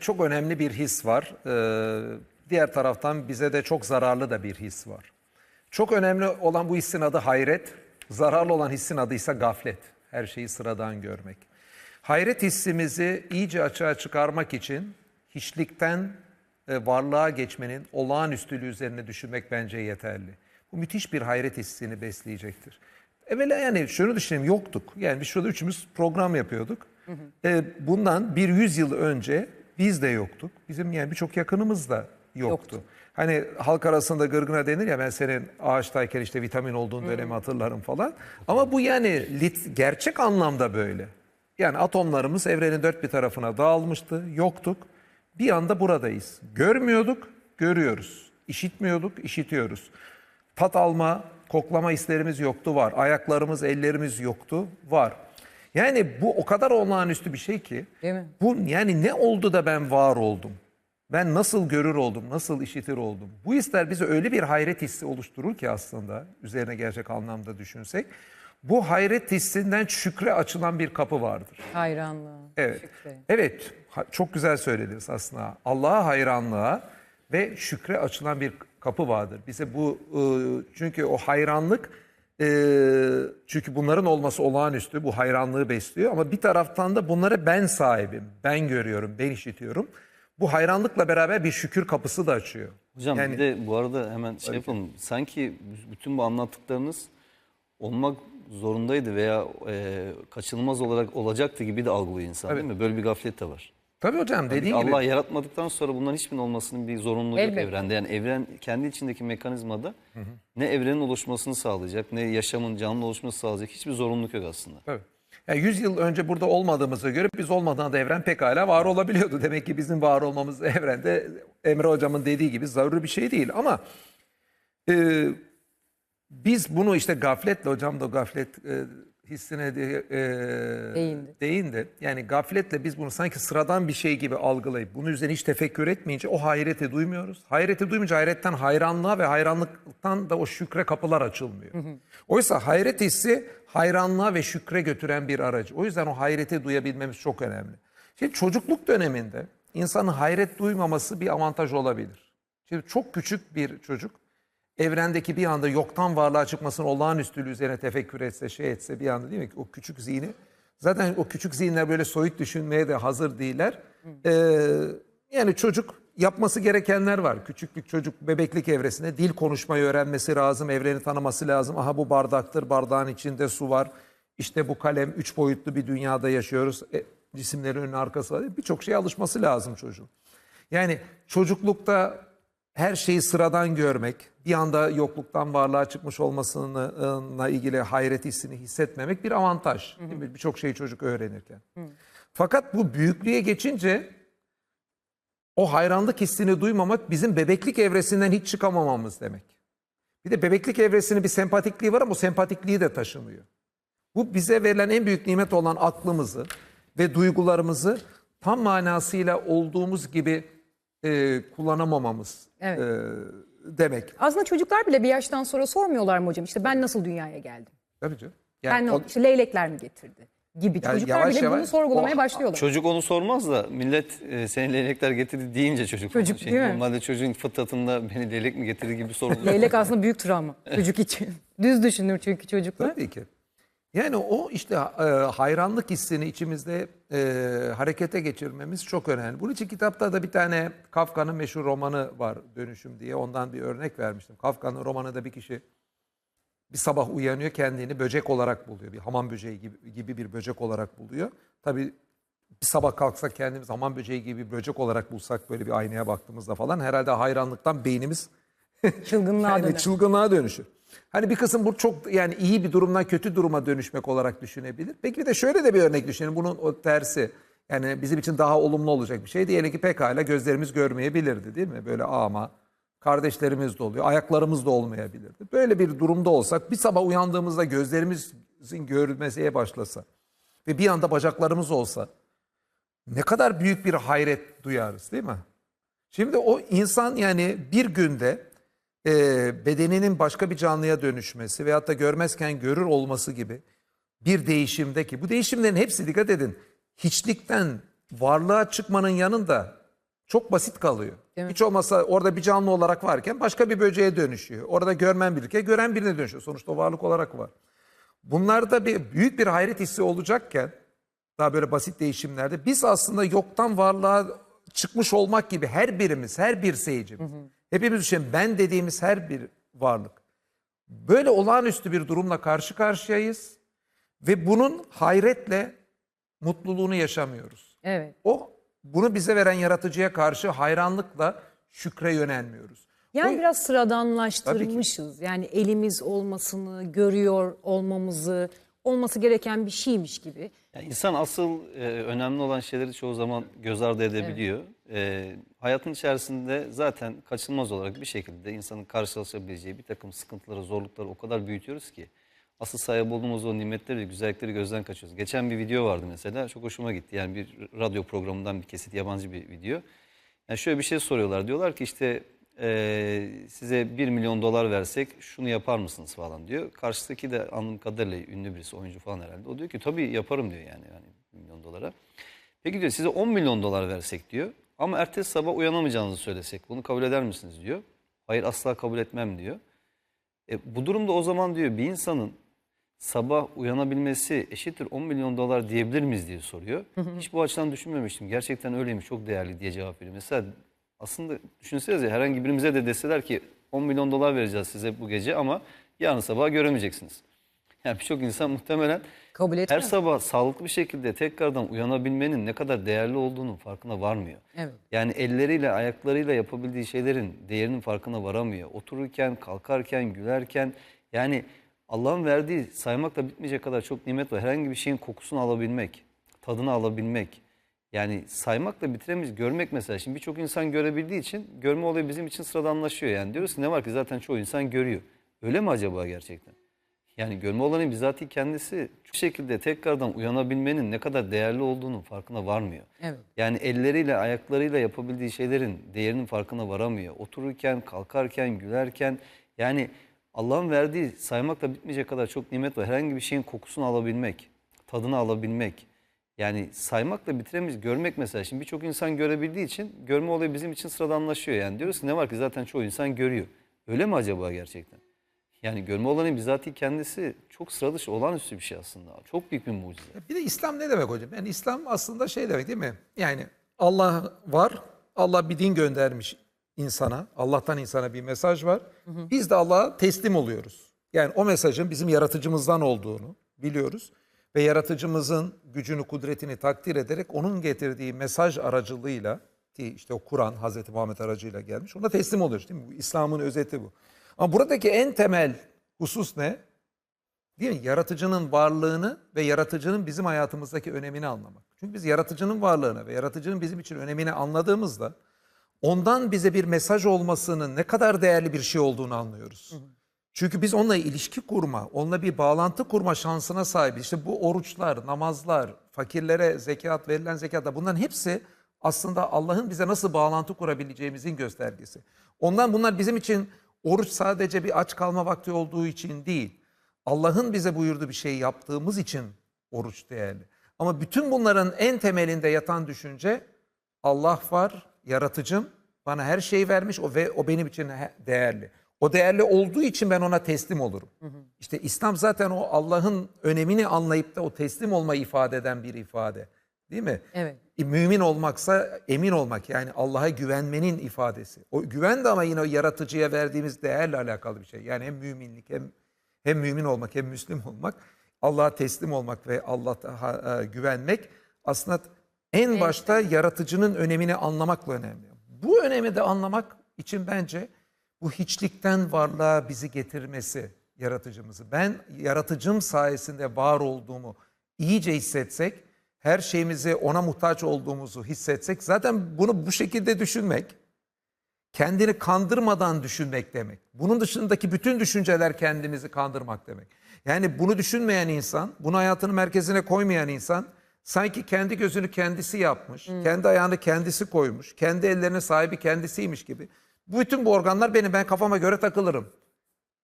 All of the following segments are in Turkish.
Çok önemli bir his var. Ee, diğer taraftan bize de çok zararlı da bir his var. Çok önemli olan bu hissin adı hayret. Zararlı olan hissin adı ise gaflet. Her şeyi sıradan görmek. Hayret hissimizi iyice açığa çıkarmak için hiçlikten e, varlığa geçmenin olağanüstülüğü üzerine düşünmek bence yeterli. Bu müthiş bir hayret hissini besleyecektir. Evvela yani şunu düşünelim yoktuk. Yani biz şurada üçümüz program yapıyorduk. E, bundan bir yüz yıl önce biz de yoktuk. Bizim yani birçok yakınımız da yoktu. Hani halk arasında gırgına denir ya ben senin ağaçtayken işte vitamin olduğun dönemi hatırlarım falan. Ama bu yani lit, gerçek anlamda böyle. Yani atomlarımız evrenin dört bir tarafına dağılmıştı, yoktuk. Bir anda buradayız. Görmüyorduk, görüyoruz. İşitmiyorduk, işitiyoruz. Tat alma, koklama hislerimiz yoktu, var. Ayaklarımız, ellerimiz yoktu, var. Yani bu o kadar olağanüstü bir şey ki. Değil mi? Bu yani ne oldu da ben var oldum? Ben nasıl görür oldum, nasıl işitir oldum? Bu hisler bize öyle bir hayret hissi oluşturur ki aslında üzerine gerçek anlamda düşünsek. Bu hayret hissinden şükre açılan bir kapı vardır. Hayranlığı. Evet. şükre. Evet. Çok güzel söylediniz aslında. Allah'a hayranlığa ve şükre açılan bir kapı vardır. Bize bu e, çünkü o hayranlık e, çünkü bunların olması olağanüstü. Bu hayranlığı besliyor ama bir taraftan da bunlara ben sahibim. Ben görüyorum, ben işitiyorum. Bu hayranlıkla beraber bir şükür kapısı da açıyor. Hocam Yani- bir de bu arada hemen şey yapalım. Sanki bütün bu anlattıklarınız olmak zorundaydı veya e, kaçınılmaz olarak olacaktı gibi de algılıyor insan değil mi? Böyle bir gaflet de var. Tabii hocam dediğin gibi. Allah yaratmadıktan sonra bunların hiçbirinin olmasının bir zorunluluğu yok Elbette. evrende. Yani evren kendi içindeki mekanizmada ne evrenin oluşmasını sağlayacak ne yaşamın canlı oluşmasını sağlayacak hiçbir zorunluluk yok aslında. Tabii. Yani 100 yıl önce burada olmadığımıza göre biz olmadan da evren pekala var olabiliyordu. Demek ki bizim var olmamız evrende Emre hocamın dediği gibi zaruri bir şey değil. Ama e, biz bunu işte gafletle hocam da gaflet e, hissine de, e, Değindi. değindi. Yani gafletle biz bunu sanki sıradan bir şey gibi algılayıp bunun üzerine hiç tefekkür etmeyince o hayreti duymuyoruz. Hayreti duymayınca hayretten hayranlığa ve hayranlıktan da o şükre kapılar açılmıyor. Oysa hayret hissi hayranlığa ve şükre götüren bir aracı. O yüzden o hayreti duyabilmemiz çok önemli. Şimdi çocukluk döneminde insanın hayret duymaması bir avantaj olabilir. Şimdi çok küçük bir çocuk evrendeki bir anda yoktan varlığa çıkmasının olağanüstülüğü üzerine tefekkür etse, şey etse bir anda değil mi? O küçük zihni. Zaten o küçük zihinler böyle soyut düşünmeye de hazır değiller. Ee, yani çocuk yapması gerekenler var. Küçüklük çocuk bebeklik evresinde dil konuşmayı öğrenmesi lazım, evreni tanıması lazım. Aha bu bardaktır, bardağın içinde su var. İşte bu kalem, üç boyutlu bir dünyada yaşıyoruz. E, cisimlerin önü arkası var. Birçok şeye alışması lazım çocuğun. Yani çocuklukta her şeyi sıradan görmek, bir anda yokluktan varlığa çıkmış olmasına ilgili hayret hissini hissetmemek bir avantaj. değil mi? Birçok şeyi çocuk öğrenirken. Fakat bu büyüklüğe geçince o hayranlık hissini duymamak bizim bebeklik evresinden hiç çıkamamamız demek. Bir de bebeklik evresinin bir sempatikliği var ama o sempatikliği de taşımıyor. Bu bize verilen en büyük nimet olan aklımızı ve duygularımızı tam manasıyla olduğumuz gibi e, kullanamamamız Evet. e, demek. Aslında çocuklar bile bir yaştan sonra sormuyorlar mı hocam? İşte ben nasıl dünyaya geldim? Tabii canım. ben Yani ne o-? İşte leylekler mi getirdi? Gibi. Yani Çocuklar yavaş bile bunu yavaş sorgulamaya o- başlıyorlar. Çocuk onu sormaz da millet e, seni leylekler getirdi deyince çocuk. Çocuk, şey, değil mi? Normalde çocuğun fıtratında beni leylek mi getirdi gibi soruluyor. Leylek aslında büyük travma çocuk için. Düz düşünür çünkü çocuklar. Tabii ki. Yani o işte e, hayranlık hissini içimizde e, harekete geçirmemiz çok önemli. Bunun için kitapta da bir tane Kafka'nın meşhur romanı var Dönüşüm diye. Ondan bir örnek vermiştim. Kafka'nın romanında bir kişi bir sabah uyanıyor kendini böcek olarak buluyor. Bir hamam böceği gibi, gibi bir böcek olarak buluyor. Tabii bir sabah kalksak kendimiz hamam böceği gibi bir böcek olarak bulsak böyle bir aynaya baktığımızda falan herhalde hayranlıktan beynimiz Çılgınlığa yani döner. çılgınlığa dönüşür. Hani bir kısım bu çok yani iyi bir durumdan kötü duruma dönüşmek olarak düşünebilir. Peki bir de şöyle de bir örnek düşünelim. Bunun o tersi. Yani bizim için daha olumlu olacak bir şey. Diyelim ki pekala gözlerimiz görmeyebilirdi değil mi? Böyle ama kardeşlerimiz de oluyor. Ayaklarımız da olmayabilirdi. Böyle bir durumda olsak bir sabah uyandığımızda gözlerimizin görmeseye başlasa ve bir anda bacaklarımız olsa ne kadar büyük bir hayret duyarız değil mi? Şimdi o insan yani bir günde e, bedeninin başka bir canlıya dönüşmesi veyahut da görmezken görür olması gibi bir değişimdeki bu değişimlerin hepsi dikkat edin hiçlikten varlığa çıkmanın yanında çok basit kalıyor. Mi? Hiç olmazsa orada bir canlı olarak varken başka bir böceğe dönüşüyor. Orada görmen birlikte gören birine dönüşüyor. Sonuçta o varlık olarak var. Bunlarda bir büyük bir hayret hissi olacakken daha böyle basit değişimlerde biz aslında yoktan varlığa çıkmış olmak gibi her birimiz, her bir seyircimiz, hepimiz için ben dediğimiz her bir varlık böyle olağanüstü bir durumla karşı karşıyayız ve bunun hayretle mutluluğunu yaşamıyoruz. Evet. O bunu bize veren yaratıcıya karşı hayranlıkla şükre yönelmiyoruz. Yani Bu- biraz sıradanlaştırmışız. Yani elimiz olmasını, görüyor olmamızı, olması gereken bir şeymiş gibi. Yani insan asıl e, önemli olan şeyleri çoğu zaman göz ardı edebiliyor. E, hayatın içerisinde zaten kaçınılmaz olarak bir şekilde insanın karşılaşabileceği bir takım sıkıntıları, zorlukları o kadar büyütüyoruz ki asıl sahip olduğumuz o nimetleri güzellikleri gözden kaçırıyoruz. Geçen bir video vardı mesela çok hoşuma gitti. Yani bir radyo programından bir kesit yabancı bir video. Yani şöyle bir şey soruyorlar. Diyorlar ki işte e, size 1 milyon dolar versek şunu yapar mısınız falan diyor. Karşıdaki de anladığım kadarıyla ünlü birisi oyuncu falan herhalde. O diyor ki tabii yaparım diyor yani, yani 1 milyon dolara. Peki diyor size 10 milyon dolar versek diyor. Ama ertesi sabah uyanamayacağınızı söylesek bunu kabul eder misiniz diyor. Hayır asla kabul etmem diyor. E, bu durumda o zaman diyor bir insanın sabah uyanabilmesi eşittir 10 milyon dolar diyebilir miyiz diye soruyor. Hiç bu açıdan düşünmemiştim. Gerçekten öyleymiş çok değerli diye cevap veriyor. Mesela aslında düşünsenize herhangi birimize de deseler ki 10 milyon dolar vereceğiz size bu gece ama yarın sabah göremeyeceksiniz. Yani birçok insan muhtemelen Kabul her etmez. sabah sağlıklı bir şekilde tekrardan uyanabilmenin ne kadar değerli olduğunun farkına varmıyor. Evet. Yani elleriyle, ayaklarıyla yapabildiği şeylerin değerinin farkına varamıyor. Otururken, kalkarken, gülerken yani Allah'ın verdiği saymakla bitmeyecek kadar çok nimet var. Herhangi bir şeyin kokusunu alabilmek, tadını alabilmek. Yani saymakla bitiremeyiz. Görmek mesela. Şimdi birçok insan görebildiği için görme olayı bizim için sıradanlaşıyor. Yani diyoruz ki ne var ki zaten çoğu insan görüyor. Öyle mi acaba gerçekten? Yani görme olanın bizatihi kendisi şu şekilde tekrardan uyanabilmenin ne kadar değerli olduğunun farkına varmıyor. Evet. Yani elleriyle, ayaklarıyla yapabildiği şeylerin değerinin farkına varamıyor. Otururken, kalkarken, gülerken yani Allah'ın verdiği saymakla bitmeyecek kadar çok nimet var. Herhangi bir şeyin kokusunu alabilmek, tadını alabilmek. Yani saymakla bitiremeyiz. Görmek mesela. Şimdi birçok insan görebildiği için görme olayı bizim için sıradanlaşıyor. Yani diyoruz ki ne var ki zaten çoğu insan görüyor. Öyle mi acaba gerçekten? Yani görme olanın bizatihi kendisi çok sıra dışı olağanüstü bir şey aslında. Çok büyük bir mucize. Bir de İslam ne demek hocam? Yani İslam aslında şey demek değil mi? Yani Allah var, Allah bir din göndermiş insana, Allah'tan insana bir mesaj var. Biz de Allah'a teslim oluyoruz. Yani o mesajın bizim yaratıcımızdan olduğunu biliyoruz. Ve yaratıcımızın gücünü, kudretini takdir ederek onun getirdiği mesaj aracılığıyla ki işte o Kur'an Hazreti Muhammed aracıyla gelmiş. Ona teslim oluyoruz değil mi? İslam'ın özeti bu. Ama buradaki en temel husus ne? Değil mi? Yaratıcının varlığını ve yaratıcının bizim hayatımızdaki önemini anlamak. Çünkü biz yaratıcının varlığını ve yaratıcının bizim için önemini anladığımızda ondan bize bir mesaj olmasının ne kadar değerli bir şey olduğunu anlıyoruz. Çünkü biz onunla ilişki kurma, onunla bir bağlantı kurma şansına sahibiz. İşte bu oruçlar, namazlar, fakirlere zekat, verilen zekatlar bunların hepsi aslında Allah'ın bize nasıl bağlantı kurabileceğimizin göstergesi. Ondan bunlar bizim için oruç sadece bir aç kalma vakti olduğu için değil. Allah'ın bize buyurduğu bir şey yaptığımız için oruç değerli. Ama bütün bunların en temelinde yatan düşünce Allah var, yaratıcım, bana her şeyi vermiş o ve o benim için değerli. O değerli olduğu için ben ona teslim olurum. İşte İslam zaten o Allah'ın önemini anlayıp da o teslim olmayı ifade eden bir ifade. Değil mi? Evet. E, Mümin olmaksa emin olmak yani Allah'a güvenmenin ifadesi. O güven de ama yine o yaratıcıya verdiğimiz değerle alakalı bir şey. Yani hem müminlik hem hem mümin olmak hem Müslüm olmak, Allah'a teslim olmak ve Allah'a e, güvenmek aslında en başta yaratıcının önemini anlamakla önemli. Bu önemi de anlamak için bence bu hiçlikten varlığa bizi getirmesi yaratıcımızı. Ben yaratıcım sayesinde var olduğumu iyice hissetsek, her şeyimizi ona muhtaç olduğumuzu hissetsek zaten bunu bu şekilde düşünmek kendini kandırmadan düşünmek demek. Bunun dışındaki bütün düşünceler kendimizi kandırmak demek. Yani bunu düşünmeyen insan, bunu hayatının merkezine koymayan insan sanki kendi gözünü kendisi yapmış, kendi ayağını kendisi koymuş, kendi ellerinin sahibi kendisiymiş gibi. Bütün bu organlar benim, ben kafama göre takılırım.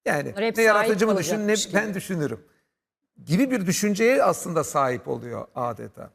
Yani hep ne yaratıcımı düşün ne ben düşünürüm. Gibi bir düşünceye aslında sahip oluyor adeta.